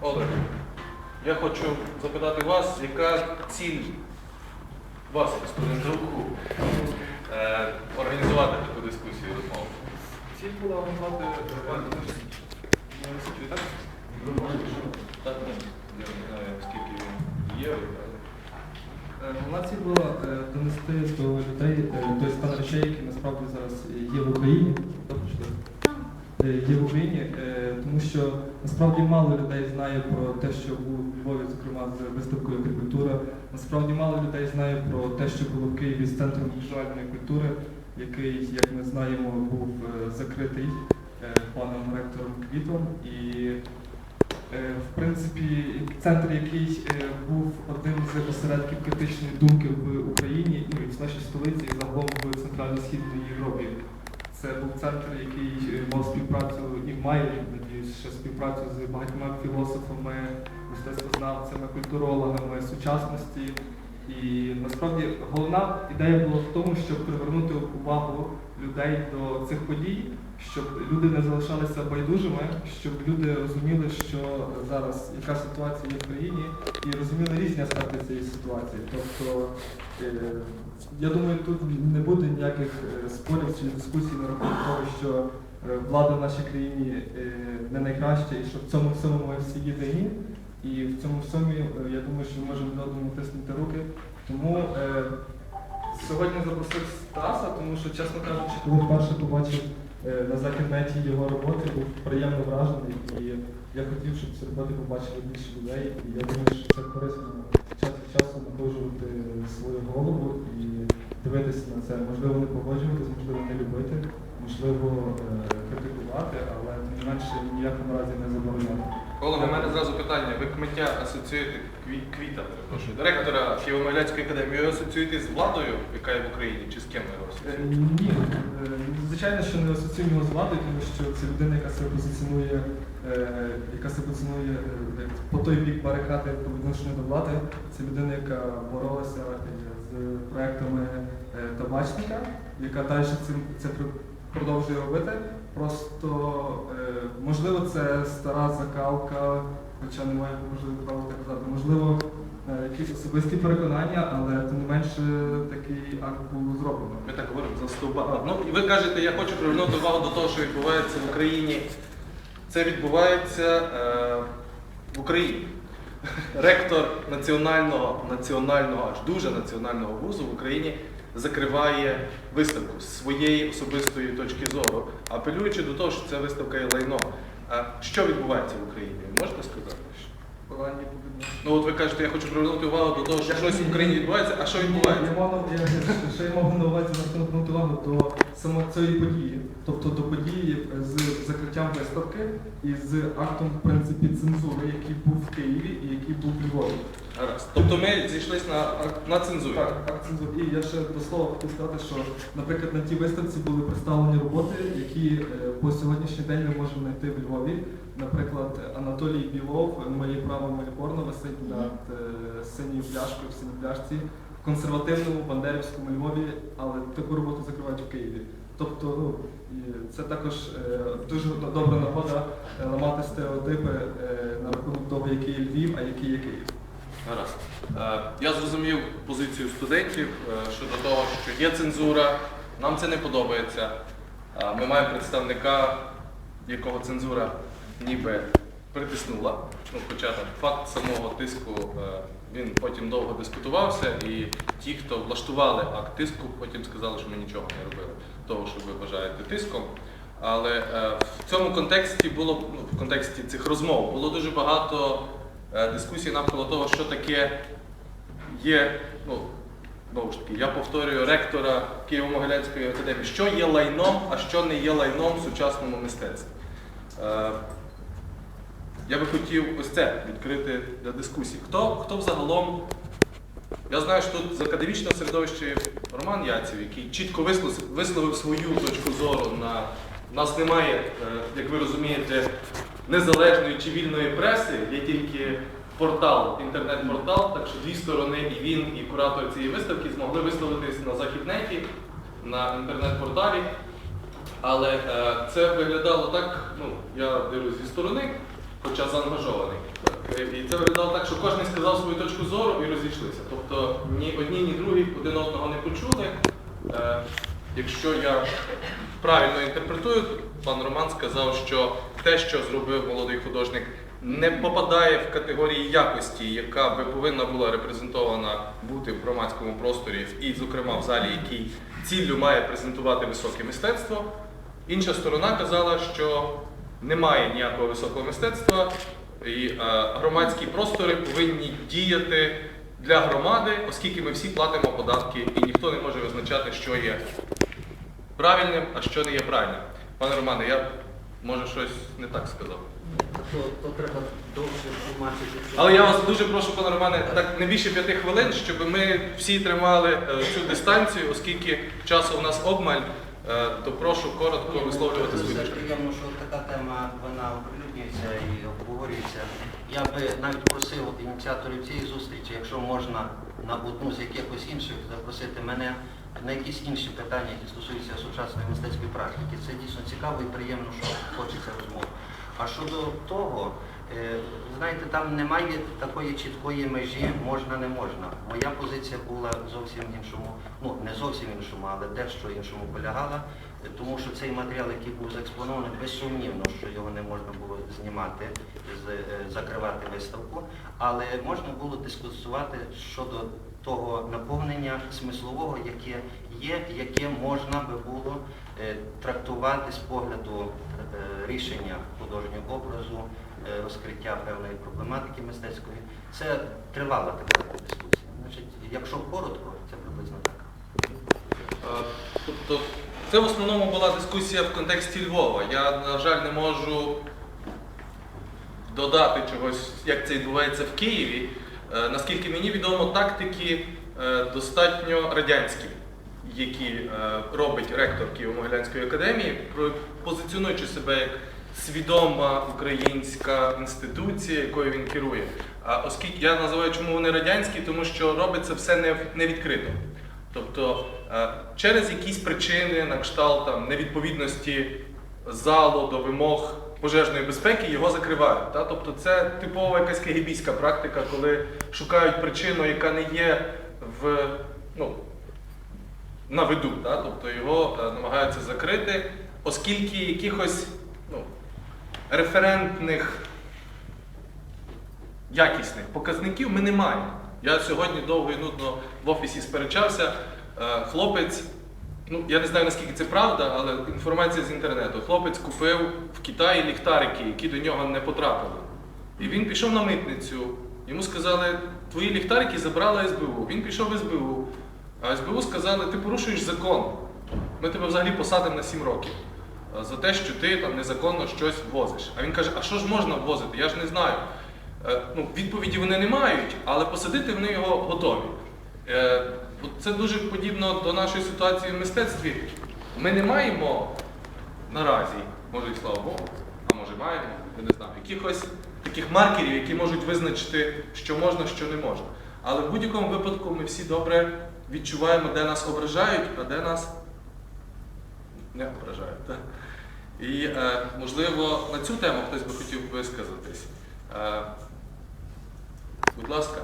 Олег, я хочу запитати вас, яка ціль вас, як студента е, організувати таку дискусію розмову? Ціль була організувати університеті, так? Я не знаю, скільки він є. Е, Головна ціль була е, донести до людей е, той стан речей, який насправді зараз є в Україні. Е, Є в Україні, е, тому що насправді мало людей знає про те, що було в Львові, зокрема з виставкою «Агрикультура». Насправді мало людей знає про те, що було в Києві з центром візуальної культури, який, як ми знаємо, був е, закритий е, паном ректором Квітом. І Е, В принципі, центр, який був одним з осередків критичної думки в Україні, ну і в нашій столиці, і загалом в Центрально-Східній Європі. Це був центр, який е, мав співпрацю і має, надіюсь, ще співпрацю з багатьма філософами, мистецтвознавцями, культурологами сучасності. І насправді головна ідея була в тому, щоб привернути увагу людей до цих подій, щоб люди не залишалися байдужими, щоб люди розуміли, що зараз яка ситуація є в країні, і розуміли різні аспекти цієї ситуації. Тобто, е, я думаю, тут не буде ніяких е, спорів чи дискусій на рахунок того, що е, влада в нашій країні не найкраща, і що в цьому всьому ми всі єдині. І в цьому всьому е, я думаю, що ми можемо один одному тиснути руки. Тому е, сьогодні запросив Стаса, тому що, чесно кажучи, коли вперше побачив е, на західнеті його роботи, був приємно вражений. І я хотів, щоб ці роботи побачили більше людей. І я думаю, що це корисно час від часу напружувати свою голову і дивитися на це. Можливо, не погоджуватись, можливо, не любити, можливо, е, критикувати, але тим не менше в якому разі не забороняти. Олег, у мене зразу питання. Ви кмиття асоціюєте кві- квіта, перепрошую, директора Києво-Могилянської академії, ви асоціюєте з владою, яка є в Україні, чи з ким ви його Е, асоціюєте? Ні, Е, звичайно, що не асоціюємо з владою, тому що це людина, яка себе позиціонує, яка себе позиціонує по той бік барикади по відношенню до влади. Це людина, яка боролася з проектами табачника, яка далі цим це продовжує робити. Просто е, можливо це стара закалка, хоча немає можливо права так казати. Можливо, е, якісь особисті переконання, але тим не менше такий акт було зроблено. Ми так говоримо за стовба. Ну, і ви кажете, я хочу привернути увагу до того, що відбувається в Україні. Це відбувається е, в Україні. Ректор національного, національного, аж дуже національного вузу в Україні закриває виставку з своєї особистої точки зору, апелюючи до того, що ця виставка є лайно. А що відбувається в Україні? Ви можете сказати? Ну от ви кажете, я хочу привернути увагу до того, що щось в Україні відбувається, а що відбувається? я мав на увазі звернути увагу до саме цієї події, тобто до події з закриттям виставки і з актом в принципі цензури, який був в Києві і який був в Львові. Гаразд. Тобто ми зійшлися на, на цензурі. Так, акт цензури. І я ще до слова хотів сказати, що, наприклад, на тій виставці були представлені роботи, які е, по сьогоднішній день ми можемо знайти в Львові. Наприклад, Анатолій Білов, моє право моє порно висить над е, синьою пляшкою в синій пляшці консервативному бандерівському Львові, але таку роботу закривають в Києві. Тобто, ну, це також е, дуже добра нагода е, ламати стереотипи е, на рахунок того, який є Львів, а який є Київ. Гаразд. Я зрозумів позицію студентів щодо того, що є цензура, нам це не подобається. Ми маємо представника, якого цензура ніби притиснула. Ну, хоча там факт самого тиску, він потім довго дискутувався, і ті, хто влаштували акт тиску, потім сказали, що ми нічого не робили того, що ви вважаєте тиском. Але е, в цьому контексті було ну, в контексті цих розмов було дуже багато е, дискусій навколо того, що таке є. Ну, знову ж таки, я повторюю ректора Києво-Могилянської академії, що є лайном, а що не є лайном в сучасному мистецтві. Е, я би хотів ось це відкрити для дискусії. Хто, хто взагалом. Я знаю, що тут з академічного середовища Роман Яців, який чітко висловив, свою точку зору на. У нас немає, е, як ви розумієте, незалежної чи вільної преси, є тільки портал, інтернет-портал, так що дві сторони, і він, і куратор цієї виставки змогли висловитись на Західнеті, на інтернет-порталі. Але е, це виглядало так, ну, я дивлюсь зі сторони, хоча заангажований. Е, І це виглядало так, що кожен сказав свою точку зору і розійшлися. Тобто ні одні, ні другі один одного не почули. Е, Якщо я правильно інтерпретую, пан Роман сказав, що те, що зробив молодий художник, не попадає в категорії якості, яка би повинна була репрезентована бути в громадському просторі, і, зокрема, в залі, який ціллю має презентувати високе мистецтво. Інша сторона казала, що немає ніякого високого мистецтва, і е, громадські простори повинні діяти для громади, оскільки ми всі платимо податки, і ніхто не може визначати, що є правильним, а що не є правильним. Пане Романе, я може щось не так сказав. То, то треба довше тлумачити. Але я вас дуже прошу, пане Романе, так не більше п'яти хвилин, щоб ми всі тримали е, цю дистанцію, оскільки часу у нас обмаль, то прошу коротко висловлювати свою Дуже приємно, що така тема вона оприлюднюється і обговорюється. Я би навіть просив ініціаторів цієї зустрічі, якщо можна на одну з якихось інших запросити мене на якісь інші питання, які стосуються сучасної мистецької практики. Це дійсно цікаво і приємно, що хочеться розмови. А щодо того, е, знаєте, там немає такої чіткої межі можна, не можна. Моя позиція була зовсім іншому, ну не зовсім іншому, але дещо іншому полягала, е, тому що цей матеріал, який був заекспонований, безсумнівно, що його не можна було знімати, е, закривати виставку, але можна було дискусувати щодо того наповнення смислового, яке є, яке можна би було е, трактувати з погляду е, рішення художнього образу, е, розкриття певної проблематики мистецької. Це тривала така дискусія. Значить, якщо коротко, це приблизно так. Тобто це в основному була дискусія в контексті Львова. Я, на жаль, не можу додати чогось, як це відбувається в Києві. Е, Наскільки мені відомо, тактики е, достатньо радянські, які е, робить ректор Києво-Могилянської академії, позиціонуючи себе як свідома українська інституція, якою він керує. А оскільки я називаю, чому вони радянські, тому що робиться все не, не відкрито. Тобто через якісь причини, на кшталт там, невідповідності залу до вимог пожежної безпеки його закривають. Та? Тобто це типова якась кегібійська практика, коли шукають причину, яка не є в, ну, на виду. Та? Тобто його е, намагаються закрити, оскільки якихось ну, референтних якісних показників ми не маємо. Я сьогодні довго і нудно в офісі сперечався. Е, Хлопець, ну я не знаю наскільки це правда, але інформація з інтернету. Хлопець купив в Китаї ліхтарики, які до нього не потрапили. І він пішов на митницю. Йому сказали, твої ліхтарики забрала СБУ. Він пішов в СБУ. А СБУ сказали, ти порушуєш закон. Ми тебе взагалі посадимо на 7 років е, за те, що ти там незаконно щось ввозиш. А він каже, а що ж можна ввозити? Я ж не знаю. Е, Ну, відповіді вони не мають, але посадити вони його готові. Це дуже подібно до нашої ситуації в мистецтві. Ми не маємо наразі, може і слава Богу, а може маємо, я не знаю, якихось таких маркерів, які можуть визначити, що можна, що не можна. Але в будь-якому випадку ми всі добре відчуваємо, де нас ображають, а де нас не ображають. Так? І, е, можливо, на цю тему хтось би хотів висказатись. Е, будь ласка.